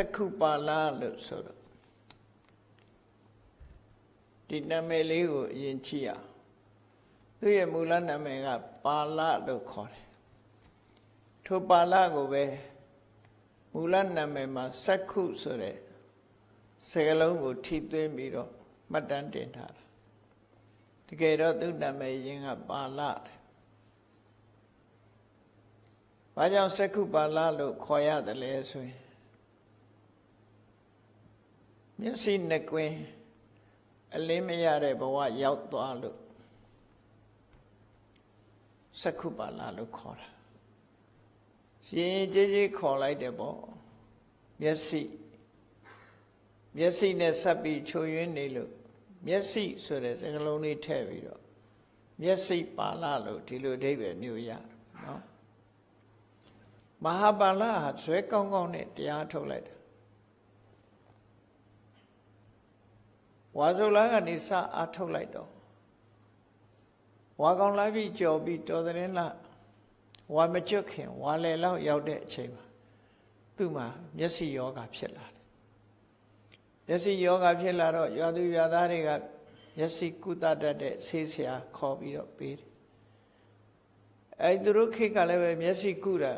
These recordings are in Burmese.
က္ခုပါဠလို့ဆိုတော့ဒီနာမည်လေးကိုအရင်ကြည့်ရအောင်သူ့ရဲ့မူလနာမည်ကပါဠလို့ခေါ်တယ်ထိုပါဠကိုပဲမူလနာမည်မှာစက္ခုဆိုတဲ့စကားလုံးကိုထိသွင်းပြီးတော့မှတ်တမ်းတင်ထားတာတကယ်တော့သူ့နာမည်ရင်းကပါဠတယ်ဘာကြောင့်စက္ခုပါဠလို့ခေါ်ရတယ်လဲဆိုရင် မျက်စိနှစ်ကွင်းအလင်းမရတဲ့ဘဝရောက်သွားလို့စက္ခုပါဠလို့ခေါ်တာရှင်ကြီးကြီးခေါ်လိုက်တယ်ပေါ့မျက်စိမျက်စိနဲ့ဆက်ပြီးချိုယွင်းနေလို့မျက်စိဆိုတဲ့စကားလုံးလေးထည့်ပြီးတော့မျက်စိပါဠလို့ဒီလိုအဓိပ္ပာယ်မျိုးရတယ်နော်မဟာပါဠဟာဇွဲကောင်းကောင်းနဲ့တရားထုတ်လိုက်တာ ဝါဆိုလာကနေစအားထုတ်လိုက်တော့ဝါကောင်လာပြီးကြော်ပြီးတော်တဲ့လားဝါမကျွတ်ခင်ဝါလေလောက်ရောက်တဲ့အချိန်မှာသူ့မှာမျက်စိယောဂဖြစ်လာတယ်မျက်စိယောဂဖြစ်လာတော့ရွာသူရွာသားတွေကမျက်စိကုသတတ်တဲ့ဆေးဆရာခေါ်ပြီးတော့ပေးတယ်အဲသူတို့ခေတ်ကလည်းပဲမျက်စိကုတာ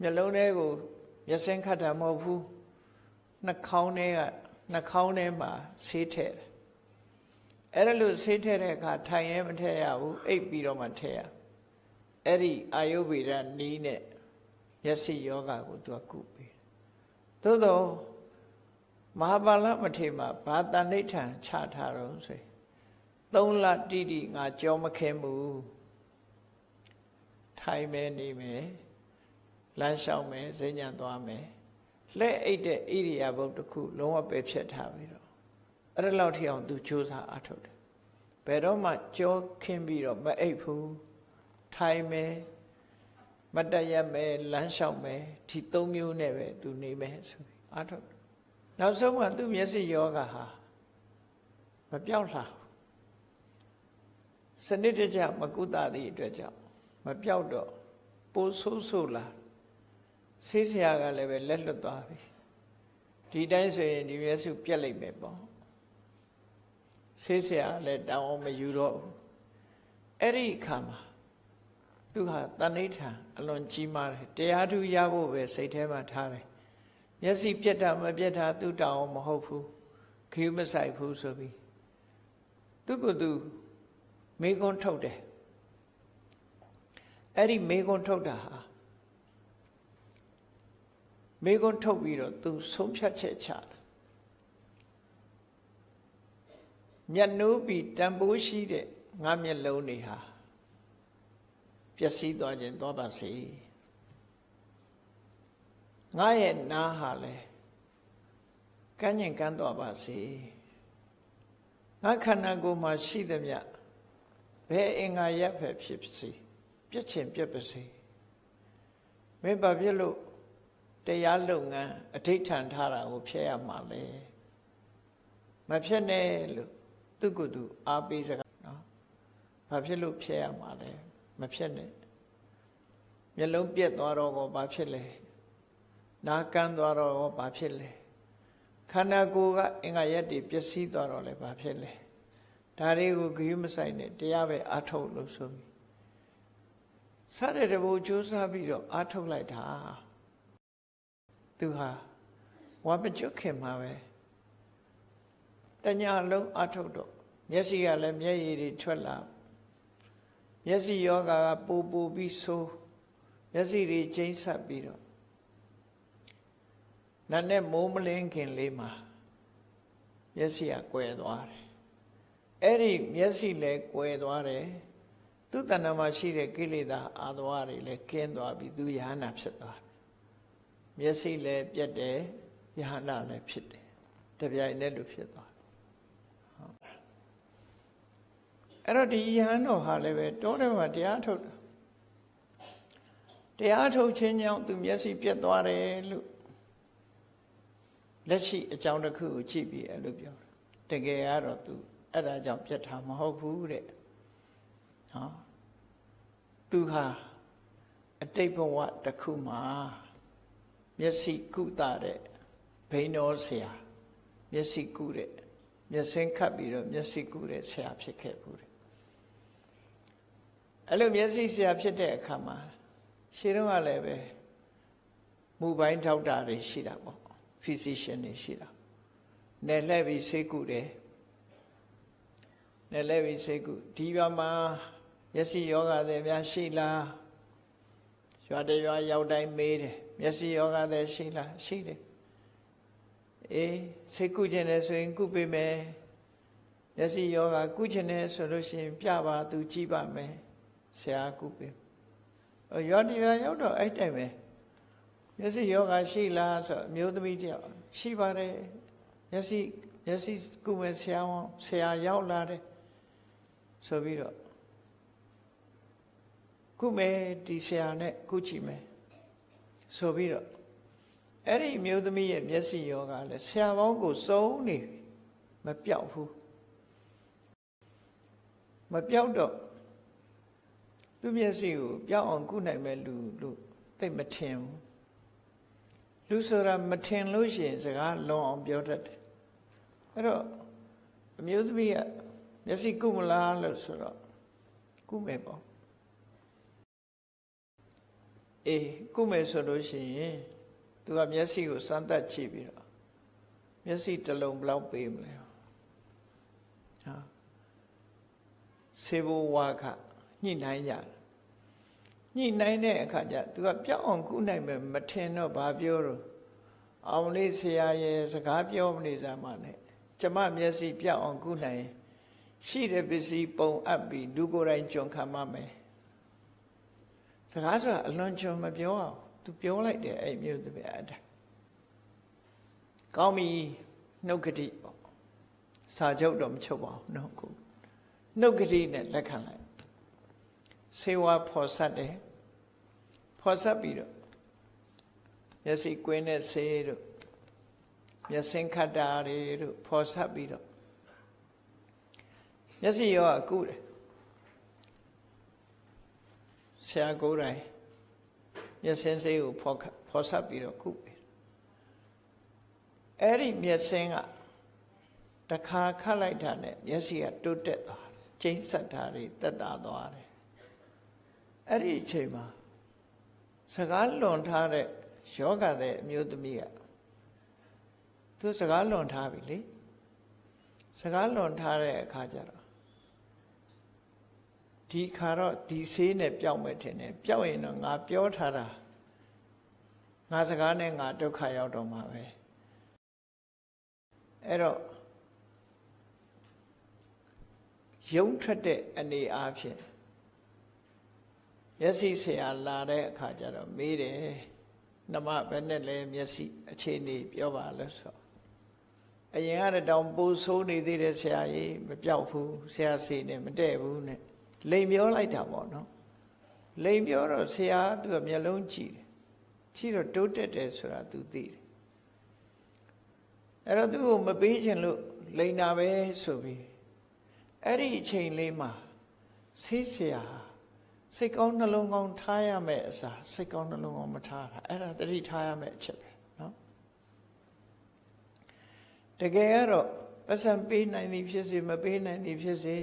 မျက်လုံးထဲကိုမျက်စင်းခတ်တာမဟုတ်ဘူးနှာခေါင်းထဲက နှာခေါင်းထဲမှာဆေးထည့်တယ်အဲ့ဒါလို့ဆေးထည့်တဲ့အခါထိုင်ရဲမထည့်ရဘူးအိပ်ပြီးတော့မှထည့်ရအဲ့ဒီအာယုဗေဒနီးနဲ့မျက်စိယောဂကိုသူကကုပေးတယ်သို့တော့မဟာပါဠမထေရမှာဘာတဏိဋ္ဌံချထားတော့ဆိုရင်သုံးလတိတိငါကြောမခဲမှုထိုင်မဲနေမယ်လမ်းလျှောက်မယ်ဈဉ္ညာသွားမယ် လက်အိတ်တဲ့ဣရိယာပုတ်တစ်ခုလုံးဝပဲဖြတ်ထားပြီးတော့အဲ့ဒါလောက်ထိအောင်သူစူးစမ်းအထုတ်တယ်ဘယ်တော့မှကြောခင်းပြီးတော့မအိတ်ဘူးထိုင်မယ်မတရမယ်လမ်းလျှောက်မယ်ဒီသုံးမျိုးနဲ့ပဲသူနေမယ်ဆိုပြီးအထုတ်တယ်နောက်ဆုံးမှသူ့မျက်စိယောဂဟာမပြောင်းလာစနစ်တကျမကုသသည့်အတွက်ကြောင့်မပြောက်တော့ပိုဆိုးဆိုးလာ ဆေးဆရာကလည်းပဲလက်လွတ်သွားပြီဒီတိုင်းဆိုရင်ဒီမျက်စုပြက်လိုက်မယ်ပေါ့ဆေးဆရာလည်းတောင်းအောင်မယူတော့ဘူးအဲ့ဒီအခါမှာသူဟာတဏိဋ္ဌာအလွန်ကြီးမားတယ်တရားသူရဖို့ပဲစိတ်ထဲမှာထားတယ်မျက်စိပြက်တာမပြက်တာသူတောင်းအောင်မဟုတ်ဘူးခီးမဆိုင်ဘူးဆိုပြီးသူကသူမိကွန်းထုတ်တယ်အဲ့ဒီမိကွန်းထုတ်တာဟာ မိကွန်းထုတ်ပြီးတော့သူဆုံးဖြတ်ချက်ချတယ်မျက်နှိုးပြီးတန်ဖိုးရှိတဲ့ငါမျက်လုံးတွေဟာပျက်စီးသွားခြင်းသွားပါစေငါရဲ့နားဟာလည်းကန်းကျင်ကန်းသွားပါစေငါခန္ဓာကိုယ်မှာရှိသမျှဘယ်အင်္ဂါရက်ပဲဖြစ်ပါစေပြက်ချင်ပြက်ပါစေမင်းဘာဖြစ်လို့ တရားလုပ်ငန်းအဋိဋ္ဌံထားတာကိုဖျက်ရမှာလဲမဖျက်နဲ့လို့သူကသူအားပေးစကားနော်ဘာဖြစ်လို့ဖျက်ရမှာလဲမဖျက်နဲ့မျက်လုံးပြက်သွားတော့ကောဘာဖြစ်လဲနားကန်းသွားတော့ကောဘာဖြစ်လဲခန္ဓာကိုယ်ကအင်္ဂါရက်တွေပျက်စီးသွားတော့လဲဘာဖြစ်လဲဒါတွေကိုဂရုမစိုက်နဲ့တရားပဲအထုတ်လို့ဆိုပြီးစတဲ့တဘူစူးစမ်းပြီးတော့အထုတ်လိုက်တာ သူဟာဝါမကျွတ်ခင်မှာပဲတညာလုံးအထုတ်တော့မျက်စိကလည်းမျက်ရည်တွေထွက်လာမျက်စိယောဂါကပူပူပြီးဆိုးမျက်စိတွေကျိန်းဆက်ပြီးတော့နာနဲ့မိုးမလင်းခင်လေးမှာမျက်စိကကွယ်သွားတယ်အဲ့ဒီမျက်စိလည်းကွယ်သွားတယ်သူတဏ္ဍာမှာရှိတဲ့ကိလေသာအာသဝတွေလည်းကင်းသွားပြီးသူယဟနာဖြစ်သွားတယ် မျက်စိလည်းပြတ်တယ်ယဟနာလည်းဖြစ်တယ်တပြိုင်တည်းလိုဖြစ်သွားတယ်ဟုတ်အဲ့တော့ဒီယဟန်တော်ဟာလည်းပဲတောထဲမှာတရားထုတ်တာတရားထုတ်ခြင်းကြောင့်သူမျက်စိပြတ်သွားတယ်လို့လက်ရှိအကြောင်းတစ်ခုကိုကြည့်ပြီးအဲ့လိုပြောတကယ်ကတော့သူအဲ့ဒါကြောင့်ပြတ်တာမဟုတ်ဘူးတဲ့ဟောသူဟာအတိတ်ဘဝတစ်ခုမှာ မျက်စိကုသတဲ့ဘိန်းတော်ဆရာမျက်စိကူးတဲ့မျက်စင်းခတ်ပြီးတော့မျက်စိကူးတဲ့ဆရာဖြစ်ခဲ့ဘူးတယ်အဲ့လိုမျက်စိဆရာဖြစ်တဲ့အခါမှာရှင်းတော့ကလည်းပဲမူပိုင်းထောက်တာတွေရှိတာပေါ့ physician တွေရှိတာနယ်လှည့်ပြီးဆေးကုတယ်နယ်လှည့်ပြီးဆေးကုဒီဘမှာမျက်စိယောဂတွေများရှိလား ရွာတရွာရောက်တိုင်းမေးတယ်မျက်စိယောဂတွေရှိလားရှိတယ်အေးဆေးကုခြင်းနဲ့ဆိုရင်ကုပေးမယ်မျက်စိယောဂကုခြင်းနဲ့ဆိုလို့ရှိရင်ပြပါသူကြည့်ပါမယ်ဆရာကုပေးရွာတရွာရောက်တော့အဲ့တိုင်ပဲမျက်စိယောဂရှိလားဆိုအမျိုးသမီးတယောက်ရှိပါတယ်မျက်စိမျက်စိကုမယ်ဆရာဝန်ဆရာရောက်လာတယ်ဆိုပြီးတော့ ကုမယ်ဒီဆရာနဲ့ကုချီမယ်ဆိုပြီးတော့အဲ့ဒီမျိုးသမီးရဲ့မျက်စိယောဂလည်းဆရာပေါင်းကိုစုံနေပြီမပြောက်ဘူးမပြောက်တော့သူမျက်စိကိုပြောက်အောင်ကုနိုင်မဲ့လူလို့သိမထင်ဘူးလူဆိုတာမထင်လို့ရှိရင်စကားလွန်အောင်ပြောတတ်တယ်အဲ့တော့အမျိုးသမီးကမျက်စိကုမလားလို့ဆိုတော့ကုမယ်ပေါ့ အေးကုမယ်ဆိုလို့ရှိရင်သူကမျက်စိကိုစမ်းသပ်ကြည့်ပြီးတော့မျက်စိတစ်လုံးဘယ်လောက်ပေးမလဲဟာစေဘဝါခညှိနှိုင်းကြတယ်ညှိနှိုင်းတဲ့အခါကျသူကပြောင်းအောင်ကုနိုင်မယ်မထင်တော့ဘာပြောတော့အောင်လေးဆရာရဲ့စကားပြောမနေစမ်းပါနဲ့ကျမမျက်စိပြောင်းအောင်ကုနိုင်ရင်ရှိတဲ့ပစ္စည်းပုံအပ်ပြီးလူကိုယ်တိုင်ကြုံခံမမယ် စကားဆိုတာအလွန်ကြုံမပြောအောင်သူပြောလိုက်တယ်အဲ့မျိုးတပည့်အဲ့ဒါကောင်းပြီနှုတ်ကတိပေါ့စာချုပ်တော့မချုပ်ပါဘူးနော်ခုနှုတ်ကတိနဲ့လက်ခံလိုက်စေဝါဖော်ဆက်တယ်ဖော်ဆက်ပြီးတော့မျက်စိကွင်းနဲ့ဆေးတို့မျက်စင်ခတ်တာတွေတို့ဖော်ဆက်ပြီးတော့မျက်စိရောအကုတယ် ဆရာကိုယ်တိုင်မျက်စင်ဆေးကိုဖော်ဖော်ဆက်ပြီးတော့ကုပြီအဲ့ဒီမျက်စင်ကတခါခတ်လိုက်တာနဲ့မျက်စိကတိုးတက်သွားတယ်ကျိန်းဆက်တာတွေတက်တာသွားတယ်အဲ့ဒီအချိန်မှာစကားလွန်ထားတဲ့ယောဂတဲ့အမျိုးသမီးကသူစကားလွန်ထားပြီလေစကားလွန်ထားတဲ့အခါကျတော့ ဒီခါတော့ဒီဆေးနဲ့ပျောက်မယ်ထင်တယ်ပျောက်ရင်တော့ငါပြောထားတာငါစကားနဲ့ငါဒုက္ခရောက်တော့မှာပဲအဲ့တော့ယုံထွက်တဲ့အနေအားဖြင့်မျက်စိဆရာလာတဲ့အခါကျတော့မေးတယ်နမဘယ်နဲ့လဲမျက်စိအခြေအနေပြောပါလို့ဆိုအရင်ကတော့တောင်ပူဆိုးနေသေးတယ်ဆရာကြီးမပြောက်ဘူးဆရာစီနဲ့မတည့်ဘူးနဲ့ လိန်ပြောလိုက်တာပေါ့နော်လိန်ပြောတော့ဆရာသူကမျက်လုံးကြည့်တယ်ကြည့်တော့တိုးတက်တယ်ဆိုတာသူသိတယ်အဲ့တော့သူ့ကိုမပေးချင်လို့လိန်တာပဲဆိုပြီးအဲ့ဒီအချိန်လေးမှာဆေးဆရာစိတ်ကောင်းနှလုံးကောင်းထားရမယ်အစားစိတ်ကောင်းနှလုံးကောင်းမထားတာအဲ့ဒါတတိထားရမယ်အချက်ပဲနော်တကယ်ကတော့ပတ်စံပေးနိုင်သည်ဖြစ်စေမပေးနိုင်သည်ဖြစ်စေ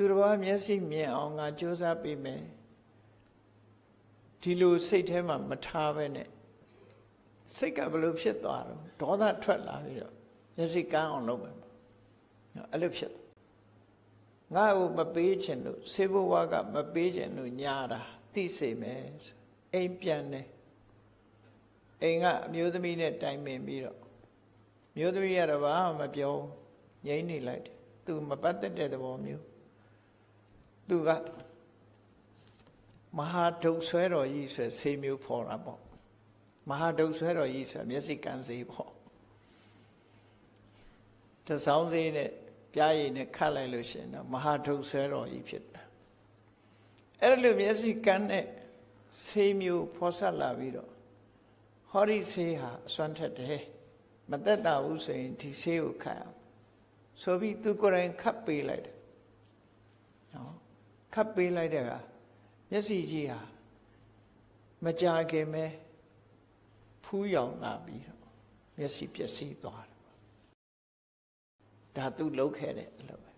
သူတော်ဘာမျက်စိမြင်အောင်ငါစူးစမ်းပေးမယ်ဒီလိုစိတ်ထဲမှာမထားပဲနဲ့စိတ်ကဘလို့ဖြစ်သွားတော့ဒေါသထွက်လာပြီးတော့မျက်စိကန်းအောင်လုပ်မယ်ပေါ့နော်အဲ့လိုဖြစ်ငါ့ကိုမပေးချင်လို့ဆေးဘဝကမပေးချင်လို့ညာတာသိစေမယ်အိမ်ပြန်တယ်အိမ်ကအမျိုးသမီးနဲ့တိုင်ပင်ပြီးတော့မျိုးသမီးကတော့ဘာမှမပြောငြိမ့်နေလိုက်တယ်သူမပတ်သက်တဲ့သဘောမျိုး သူကမဟာဒုတ်ဆွဲတော်ကြီးဆိုဆေးမျိုးဖော်တာပေါ့မဟာဒုတ်ဆွဲတော်ကြီးဆိုမျက်စိကန်းစေးပေါ့တစောင်းစေးနဲ့ပြားရည်နဲ့ခတ်လိုက်လို့ရှိရင်တော့မဟာဒုတ်ဆွဲတော်ကြီးဖြစ်တယ်အဲ့လိုမျက်စိကန်းနဲ့ဆေးမျိုးဖော်ဆက်လာပြီးတော့ဟောဒီဆေးဟာအစွမ်းထက်တယ်မသက်တာဘူးဆိုရင်ဒီဆေးကိုခတ်အောင်ဆိုပြီးသူကိုယ်တိုင်ခတ်ပေးလိုက်တယ်နော် ခတ်ပေးလိုက်တဲ့ကမျက်စိကြီးဟာမကြခင်ပဲဖူးယောင်လာပြီးတော့မျက်စိပျက်စီးသွားတယ်ဒါသူလှုပ်ခဲ့တဲ့အလုပ်ပဲ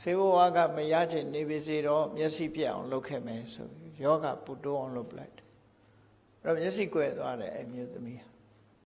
စေဘဝကမရချင်နေပါစေတော့မျက်စိပြက်အောင်လှုပ်ခဲ့မယ်ဆိုယောဂပူတိုးအောင်လုပ်ပလိုက်တယ်အဲ့တော့မျက်စိကွယ်သွားတယ်အဲ့မျိုးသမီးဟာ